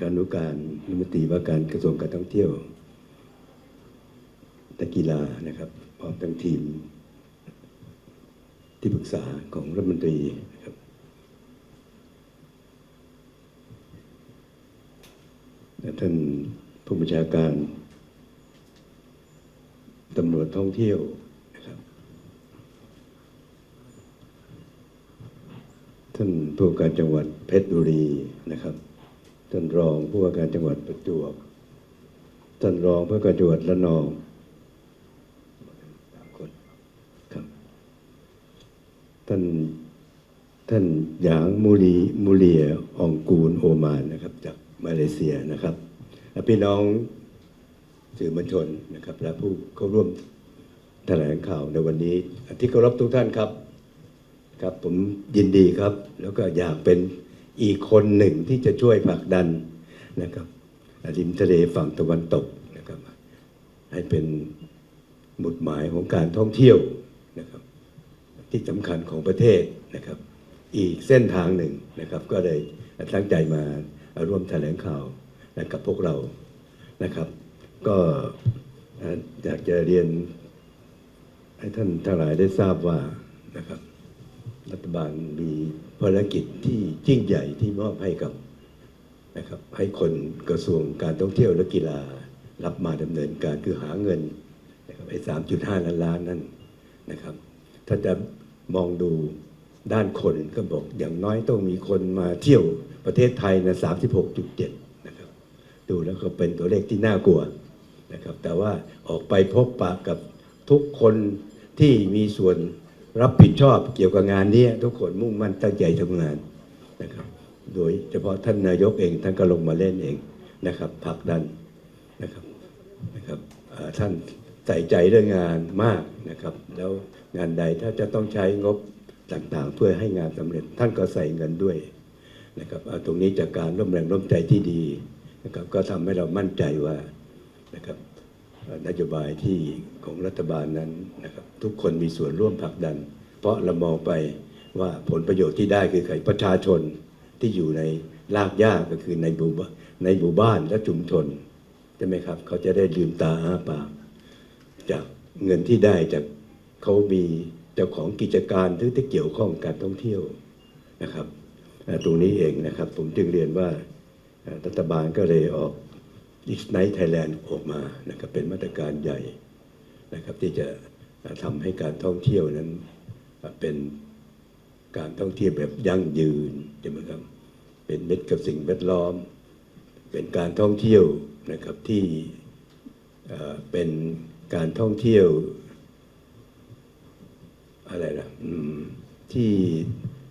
ขานุการรัฐมนตรีว่าการกระทรวงการท่องเที่ยวและกีฬานะครับพร้อมทั้งทีม ที่ปรึกษาของรัฐมนตรีนะครับและท่านผู้บัญชาการตำรวจท่องเที่ยวนะครับท่านผู้การจังหวัดเพชรบุรีนะครับ ท่านรองผู้ว่าการจังหวัดประจวบท่านรองผู้ว่าการจังหวัดระนองสามคนครับท่านท่านหยางมูลีมูเลียอองกูลโอมานนะครับ จากมาเลเซียนะครับพี่น้องสื่อมวลชนนะครับ และผู้เข้าร่วมแถลงข่าวในวันนี้ที่เคารพทุกท่านครับ ครับผมยินดีครับ แล้วก็อยากเป็น อีกคนหนึ่งที่จะช่วยผลักดันนะครับริมทะเลฝั่งตะวันตกนะครับ ให้เป็นหมุดหมายของการท่องเที่ยวนะครับ ที่สำคัญของประเทศนะครับ อีกเส้นทางหนึ่งนะครับ ก็เลยตั้งใจมาร่วมแถลงข่าวนะกับพวกเรานะครับ ก็อยากจะเรียนให้ท่านทั้งหลายได้ทราบว่านะครับ รัฐบาลมีภารกิจที่ยิ่งใหญ่ที่มอบให้กับนะครับ ให้คนกระทรวงการท่องเที่ยวและกีฬารับมาดำเนินการคือหาเงินนะครับไอ้สามจุดห้าล้านล้านนั่นนะครับ ถ้าจะมองดูด้านคนก็บอกอย่างน้อยต้องมีคนมาเที่ยวประเทศไทยนะสามสิบหกจุดเจ็ดนะครับ ดูแล้วก็เป็นตัวเลขที่น่ากลัวนะครับ แต่ว่าออกไปพบปะกับทุกคนที่มีส่วน รับผิดชอบเกี่ยวกับงานนี้ทุกคนมุ่งมั่นตั้งใจทำงานนะครับ โดยเฉพาะท่านนายกเองท่านก็ลงมาเล่นเองนะครับผลักดันนะครับนะครับท่านใส่ใจเรื่องงานมากนะครับ แล้วงานใดถ้าจะต้องใช้งบต่างๆ เพื่อให้งานสำเร็จท่านก็ใส่เงินด้วยนะครับตรงนี้จากการร่วมแรงร่วมใจที่ดีนะครับ ก็ทำให้เรามั่นใจว่านะครับ นโยบายที่ของรัฐบาลนั้นนะครับทุกคนมีส่วนร่วมผลักดัน เพราะเรามองไปว่าผลประโยชน์ที่ได้คือใครประชาชนที่อยู่ในรากหญ้าก็คือในหมู่ในหมู่บ้านและชุมชนใช่ไหมครับ เขาจะได้ลืมตาอ้าปากจากเงินที่ได้จากเขามีเจ้าของกิจการหรือที่เกี่ยวข้องการท่องเที่ยวนะครับตรงนี้เองนะครับ ผมจึงเรียนว่ารัฐบาลก็เลยออก Ignite Thailand ออกมานะครับเป็นมาตรการใหญ่นะครับที่จะอ่าทำให้การท่องเที่ยวนั้นเป็นการท่องเที่ยวแบบยั่งยืนใช่ไหมครับเป็นมิตรกับสิ่งแวดล้อม เป็นการท่องเที่ยวนะครับที่เป็นการท่องเที่ยวอะไรนะที่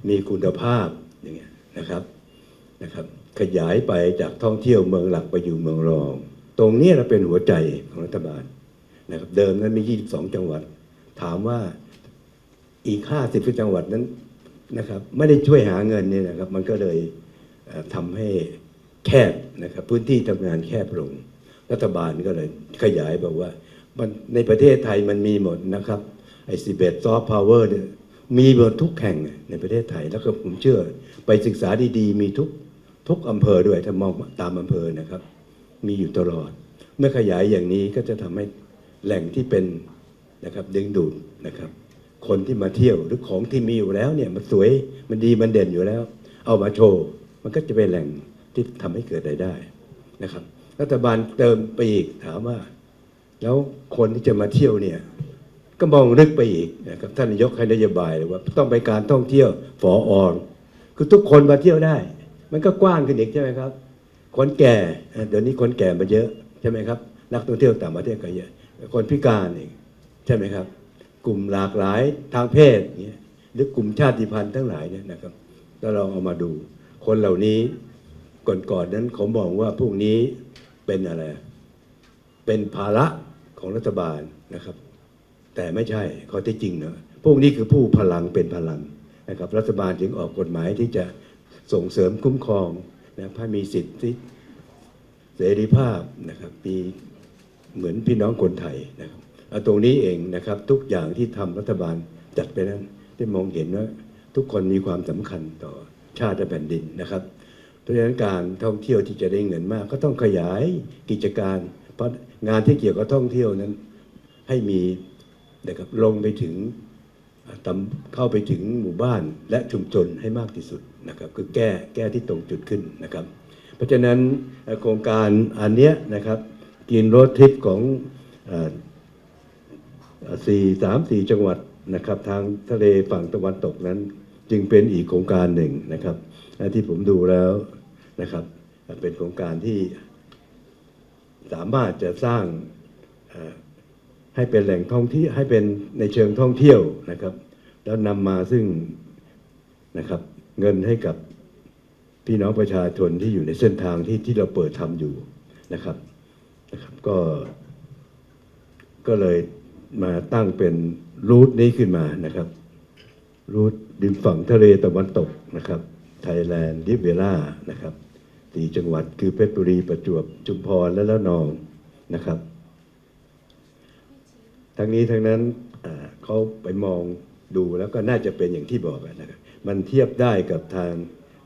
มีคุณภาพอย่างเงี้ยนะครับนะครับ ขยายไปจากท่องเที่ยวเมืองหลักไปอยู่เมืองรอง ตรงนี้เราเป็นหัวใจของรัฐบาลนะครับเดิมนั้นมี 22 จังหวัด ถามว่าอีก 50 จังหวัดนั้นนะครับไม่ได้ช่วยหาเงินเนี่ยนะครับ มันก็เลยเอ่อทำให้แคบนะครับพื้นที่ทำงานแคบลง รัฐบาลก็เลยขยายบอกว่ามันในประเทศไทยมันมีหมดนะครับไอ้สิบเอ็ดซอฟต์พาวเวอร์เนี่ยมีหมดทุกแห่งในประเทศไทยแล้วก็ผมเชื่อ ไปศึกษาดีๆ มีทุก ทุกอำเภอด้วยถ้ามองตามอำเภอนะครับ มีอยู่ตลอด เมื่อขยายอย่างนี้ก็จะทำให้แหล่งที่เป็นนะครับดึงดูดนะครับ คนที่มาเที่ยวหรือของที่มีอยู่แล้วเนี่ยมันสวยมันดีมันเด่นอยู่แล้ว เอามาโชว์มันก็จะเป็นแหล่งที่ทำให้เกิดรายได้นะครับ รัฐบาลเติมไปอีกถามว่า แล้วคนที่จะมาเที่ยวเนี่ยก็มองลึกไปอีกนะครับท่านนายกให้นโยบายเลยว่า ต้องไปการท่องเที่ยวฝอออนคือทุกคนมาเที่ยวได้ มันก็กว้างขึ้นอีกใช่ไหมครับ คนแก่เดี๋ยวนี้คนแก่มาเยอะใช่ไหมครับ นักท่องเที่ยวต่างประเทศก็เยอะ คนพิการเองใช่ไหมครับ กลุ่มหลากหลายทางเพศอย่างเงี้ยหรือกลุ่มชาติพันธุ์ทั้งหลายเนี่ยนะครับถ้าเราเอามาดู คนเหล่านี้ก่อนๆนนั้นเขามองว่าพวกนี้เป็นอะไร เป็นภาระของรัฐบาลนะครับ แต่ไม่ใช่ข้อเที่จริงนะพวกนี้คือผู้พลังเป็นพลังนะครับ รัฐบาลจึงออกกฎหมายที่จะ ส่งเสริมคุ้มครองนะให้มีสิทธิเสรีภาพนะครับมีเหมือนพี่น้องคนไทยนะครับเอาตรงนี้เองนะครับทุกอย่างที่ทำรัฐบาลจัดไปนั้นได้มองเห็นว่าทุกคนมีความสำคัญต่อชาติแผ่นดินนะครับเพราะฉะนั้นการท่องเที่ยวที่จะได้เงินมาก ก็ต้องขยายกิจการ เพราะงานที่เกี่ยวกับท่องเที่ยวนั้นให้มีนะครับลงไปถึง เข้าไปถึงหมู่บ้านและชุมชนให้มากที่สุดนะครับคือแก้แก้ที่ตรงจุดขึ้นนะครับ เพราะฉะนั้นโครงการอันเนี้ยนะครับกินรถทริปของอ่อสี่สามสี่จังหวัดนะครับทางทะเลฝั่งตะวันตกนั้น จึงเป็นอีกโครงการหนึ่งนะครับที่ผมดูแล้วนะครับเป็นโครงการที่สามารถจะสร้าง ให้เป็นแหล่งท่องเที่ยวให้เป็นในเชิงท่องเที่ยวนะครับ แล้วนำมาซึ่งนะครับเงินให้กับพี่น้องประชาชนที่อยู่ในเส้นทางที่ที่เราเปิดทำอยู่นะครับนะครับ ก็ ก็เลยมาตั้งเป็นรูทนี้ขึ้นมานะครับ รูทริมฝั่งทะเลตะวันตกนะครับไทยแลนด์ริเวล่านะครับสี่จังหวัดคือเพชรบุรีประจวบ ชุมพรและละนองนะครับ ทั้งนี้ทั้งนั้นเขาไปมองดูแล้วก็น่าจะเป็นอย่างที่บอกนะครับมันเทียบได้กับทาง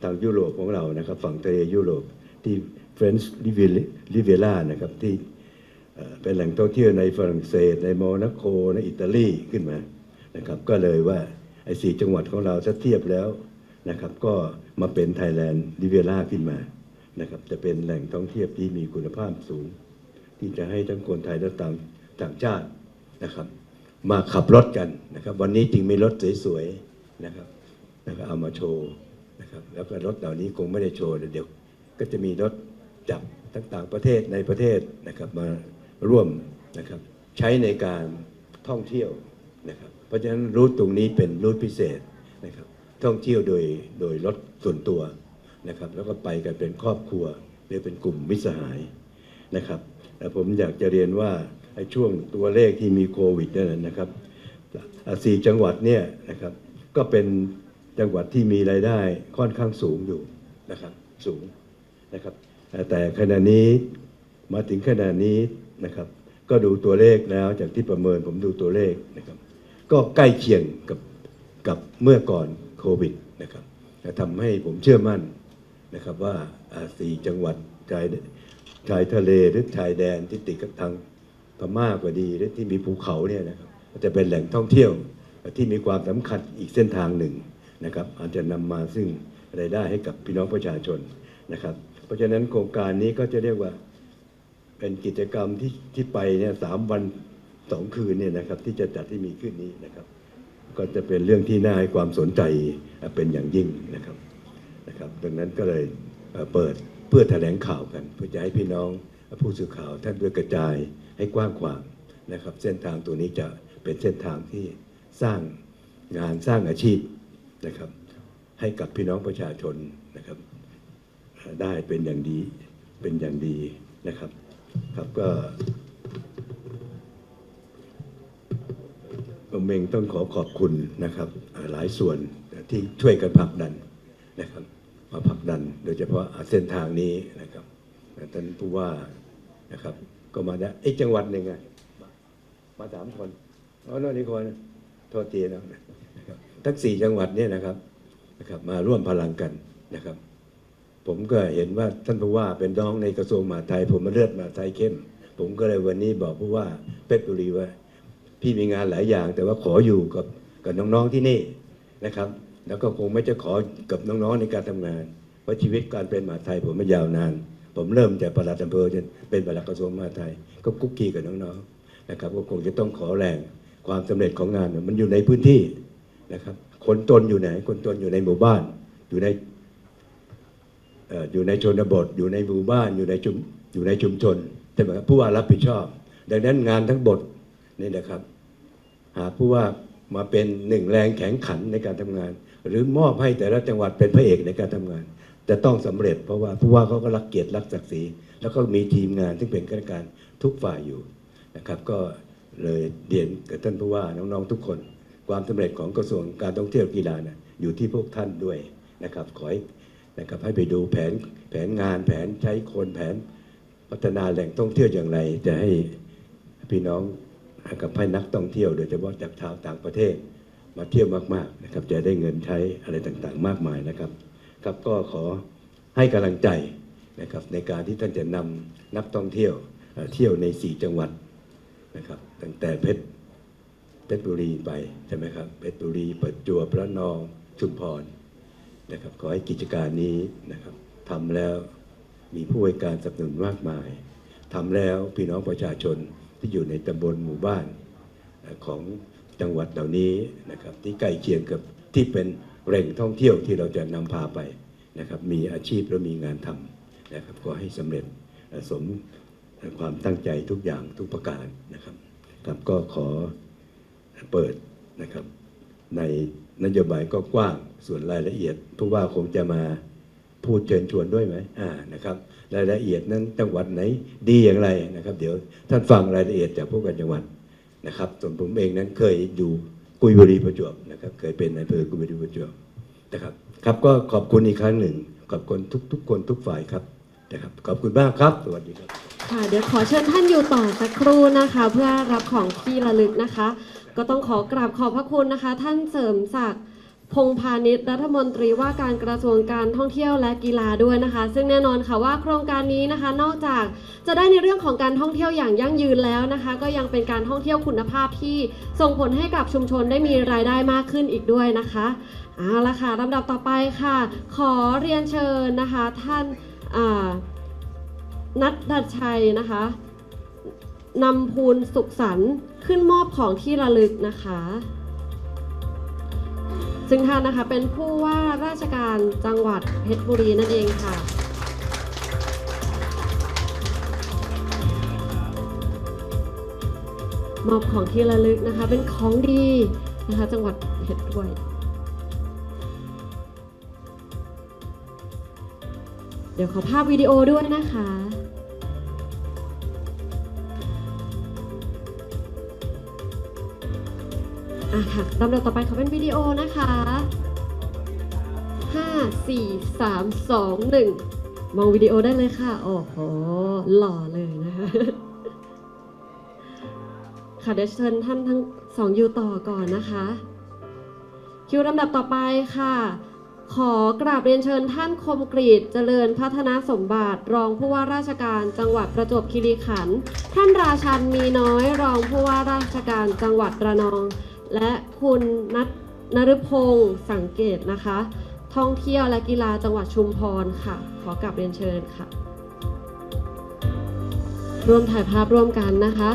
ทางยุโรปของเรานะครับ ฝั่งทะเลยุโรปที่เฟรนช์ริเวล่านะครับที่เป็นแหล่งท่องเที่ยวในฝรั่งเศส ในโมนาโกในอิตาลีขึ้นมานะครับ ก็เลยว่าไอ้สี่จังหวัดของเราถ้าเทียบแล้วนะครับ ก็มาเป็นไทยแลนด์ริเวล่าขึ้นมานะครับจะเป็นแหล่งท่องเที่ยวที่มีคุณภาพสูง ที่จะให้ทั้งคนไทยและต่างต่างชาติ นะครับ มาขับรถกันนะครับ วันนี้จึงมีรถสวยๆนะครับนะครับเอามาโชว์นะครับ แล้วก็รถเหล่านี้คงไม่ได้โชว์เดี๋ยวก็จะมีรถจากต่างๆประเทศในประเทศนะครับมาร่วมนะครับ ใช้ในการท่องเที่ยวนะครับ เพราะฉะนั้นรูทตรงนี้เป็นรูทพิเศษนะครับ ท่องเที่ยวโดยโดยรถส่วนตัวนะครับ แล้วก็ไปกันเป็นครอบครัวหรือเป็นกลุ่มมิตรสหายนะครับแต่ผมอยากจะเรียนว่า ไอ้ช่วงตัวเลขที่มีโควิดนั่นนะครับอะสี่จังหวัดเนี่ยนะครับก็เป็นจังหวัดที่มีรายได้ค่อนข้างสูงอยู่นะครับสูงนะครับแต่ขณะนี้มาถึงขณะนี้นะครับก็ดูตัวเลขแล้วจากที่ประเมินผมดูตัวเลขนะครับก็ใกล้เคียงกับกับเมื่อก่อนโควิดนะครับทำให้ผมเชื่อมั่นนะครับว่าอ่าสี่จังหวัดชายชายทะเลหรือชายแดนที่ติดกับทาง พม่าก็ดีหรือที่มีภูเขาเนี่ยนะครับจะเป็นแหล่งท่องเที่ยวที่มีความสำคัญอีกเส้นทางหนึ่งนะครับอาจจะนำมาซึ่งรายได้ให้กับพี่น้องประชาชนนะครับ เพราะฉะนั้นโครงการนี้ก็จะเรียกว่าเป็นกิจกรรมที่ที่ไปเนี่ยสามวันสองคืนเนี่ยนะครับที่จะจัดที่มีขึ้นนี้นะครับ ก็จะเป็นเรื่องที่น่าให้ความสนใจเป็นอย่างยิ่งนะครับนะครับ ดังนั้นก็เลยเปิดเพื่อแถลงข่าวกัน เพื่อจะให้พี่น้อง ผู้สื่อข่าวท่านด้วยกระจายให้กว้างขวางนะครับ เส้นทางตัวนี้จะเป็นเส้นทางที่สร้างงานสร้างอาชีพนะครับ ให้กับพี่น้องประชาชนนะครับ ได้เป็นอย่างดีเป็นอย่างดีนะครับ ครับก็ผมเองต้องขอขอบคุณนะครับ หลายส่วนที่ช่วยกันผลักดันนะครับ มาผลักดันโดยเฉพาะเส้นทางนี้นะครับท่านผู้ว่า นะครับ ก็มาได้อีกจังหวัดหนึ่งอะมาสามคนอ๋อโน่นนี่คนโทษทีนะนะทั้งสี่จังหวัดเนี่ยนะครับนะครับ มาร่วมพลังกันนะครับ ผมก็เห็นว่าท่านผู้ว่าเป็นน้องในกระทรวงมหาดไทย ผมมาเลือดมหาไทยเข้ม ผมก็เลยวันนี้บอกผู้ว่าเพชรบุรีว่า พี่มีงานหลายอย่าง แต่ว่าขออยู่กับกับน้องๆที่นี่นะครับ แล้วก็คงไม่จะขอกับน้องๆในการทำงานเพราะชีวิตการเป็นมหาไทยผมไม่ยาวนาน ผมเริ่มจากประหลัดอำเภอจนเป็นประหลัดกระทรวงมหาดไทย ก็คุกคีกับน้องๆนะครับก็คงจะต้องขอแรงความสำเร็จของงานมันอยู่ในพื้นที่นะครับ คนตนอยู่ไหน คนตนอยู่ในหมู่บ้าน อยู่ในอยู่ในชนบท อยู่ในหมู่บ้าน อยู่ในชุมอยู่ในชุมชนใช่ไหมครับผู้ว่ารับผิดชอบ ดังนั้นงานทั้งบทนี่นะครับ หากผู้ว่ามาเป็นหนึ่งแรงแข็งขันในการทำงาน หรือมอบให้แต่ละจังหวัดเป็นพระเอกในการทำงาน จะต้องสำเร็จเพราะว่าผู้ว่าเขาก็รักเกียรติรักศักดิ์ศรีแล้วก็มีทีมงานที่งเป็นข้าราชการทุกฝ่ายอยู่นะครับ ก็เลยเรียนกับท่านผู้ว่าน้องๆทุกคน ความสำเร็จของกระทรวงการท่องเที่ยวกีฬานะอยู่ที่พวกท่านด้วยนะครับขอให้นะครับให้ไปดูแผนแผนงานแผนใช้คนแผนพัฒนาแหล่งท่องเที่ยวอย่างไร จะให้พี่น้องกับให้นักท่องเที่ยวโดยเฉพาะจากชาวต่างประเทศ มาเที่ยวมากๆนะครับจะได้เงินใช้อะไรต่างๆ มากมายนะครับ ครับก็ขอให้กำลังใจนะครับในการที่ท่านจะนำนักท่องเที่ยวเที่ยวใน 4 จังหวัดนะครับตั้งแต่เพชรเพชรบุรีไปใช่ไหมครับเพชรบุรีประจวบพระนองชุมพรนะครับขอให้กิจการนี้นะครับทำแล้วมีผู้ให้การสนับสนุนมากมายทำแล้วพี่น้องประชาชนที่อยู่ในตำบลหมู่บ้านของจังหวัดเหล่านี้นะครับที่ใกล้เคียงกับ ที่เป็นแหล่งท่องเที่ยวที่เราจะนำพาไปนะครับ มีอาชีพและมีงานทำนะครับก็ให้สำเร็จสมความตั้งใจทุกอย่างทุกประการนะครับครับก็ขอเปิดนะครับในนโยบายก็กว้างส่วนรายละเอียดผู้ว่าคงจะมาพูดเชิญชวนด้วยไหมอ่านะครับรายละเอียดนั้นจังหวัดไหนดีอย่างไรนะครับ เดี๋ยวท่านฟังรายละเอียดจากผู้การจังหวัดนะครับส่วนผมเองนั้นเคยอยู่ กุยบุรีประจวบนะครับ เคยเป็นนายอำเภอกุยบุรีประจวบนะครับ ครับก็ขอบคุณอีกครั้งหนึ่ง ขอบคุณทุกทุกๆคนทุกฝ่ายครับนะครับ ขอบคุณมากครับ สวัสดีครับ ค่ะเดี๋ยวขอเชิญท่านอยู่ต่อสักครู่นะคะ เพื่อรับของที่ระลึกนะคะ ก็ต้องขอกราบขอบพระคุณนะคะ ท่านเสริมศักดิ์ พงพาณิชย์รัฐมนตรีว่าการกระทรวงการท่องเที่ยวและกีฬาด้วยนะคะ ซึ่งแน่นอนค่ะว่าโครงการนี้นะคะ นอกจากจะได้ในเรื่องของการท่องเที่ยวอย่างยั่งยืนแล้วนะคะ ก็ยังเป็นการท่องเที่ยวคุณภาพที่ส่งผลให้กับชุมชนได้มีรายได้มากขึ้นอีกด้วยนะคะเอาละค่ะลำดับต่อไปค่ะ ขอเรียนเชิญนะคะท่านนัทดัชชัยนะคะนำภูลสุขสันต์ขึ้นมอบของที่ระลึกนะคะ ซึ่งท่านนะคะเป็นผู้ว่าราชการจังหวัดเพชรบุรีนั่นเองค่ะมอบของที่ระลึกนะคะ เป็นของดีนะคะ จังหวัดเพชรด้วยเดี๋ยวขอภาพวิดีโอด้วยนะคะ อะค่ะลำดับต่อไปขอเป็นวิดีโอนะคะ 5 4 3 2 1 มองวิดีโอได้เลยค่ะ โอ้โห หล่อเลยนะคะ ค่ะเดี๋ยวเชิญท่านทั้งสองอยู่ต่อก่อนนะคะ คิวลำดับต่อไปค่ะ ขอกราบเรียนเชิญท่านคมกรีตเจริญพัฒนาสมบัติ รองผู้ว่าราชการจังหวัดประจวบคีรีขันธ์ ท่านราชันมีน้อยรองผู้ว่าราชการจังหวัดระนอง และคุณนัทนฤพงศ์สังเกตนะคะ ท่องเที่ยวและกีฬาจังหวัดชุมพรค่ะ ขอกลับเรียนเชิญค่ะ ร่วมถ่ายภาพร่วมกันนะคะ